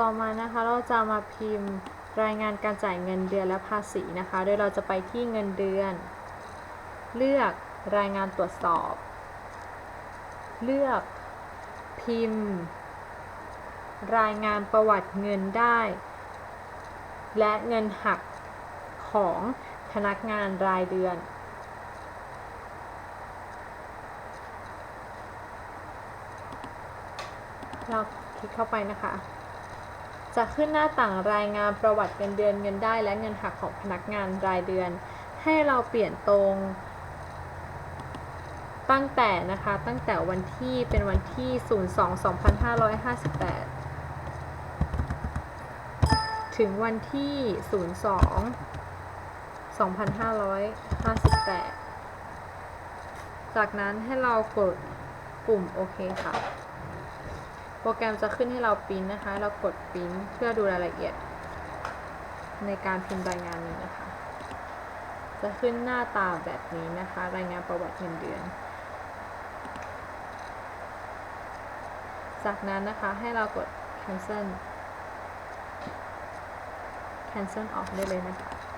ต่อมานะคะเราจะมาพิมพ์รายงานการจ่ายเงินเดือนและภาษีนะคะ โดยเราจะไปที่เงินเดือน เลือกรายงานตรวจสอบ เลือกพิมพ์ รายงานประวัติเงินได้ และเงินหักของพนักงานรายเดือน เราคลิกเข้าไปนะคะ จะขึ้นหน้าต่างรายงานประวัติเงินเดือนเงินได้และเงินหักของพนักงานรายเดือน ให้เราเปลี่ยนตรง ตั้งแต่นะคะตั้งแต่วันที่เป็นวันที่ 02 2558 ถึงวันที่ 02 2558 จากนั้นให้เรากดปุ่มโอเคค่ะ โปรแกรมจะขึ้นให้เราปริ้นนะคะ เรากดปริ้นเพื่อดูรายละเอียด ในการพิมพ์รายงานนี้นะคะ จะขึ้นหน้าตาแบบนี้นะคะ รายงานประวัติเงินเดือน จากนั้นนะคะให้เรากด cancel cancel ออกได้เลยนะคะ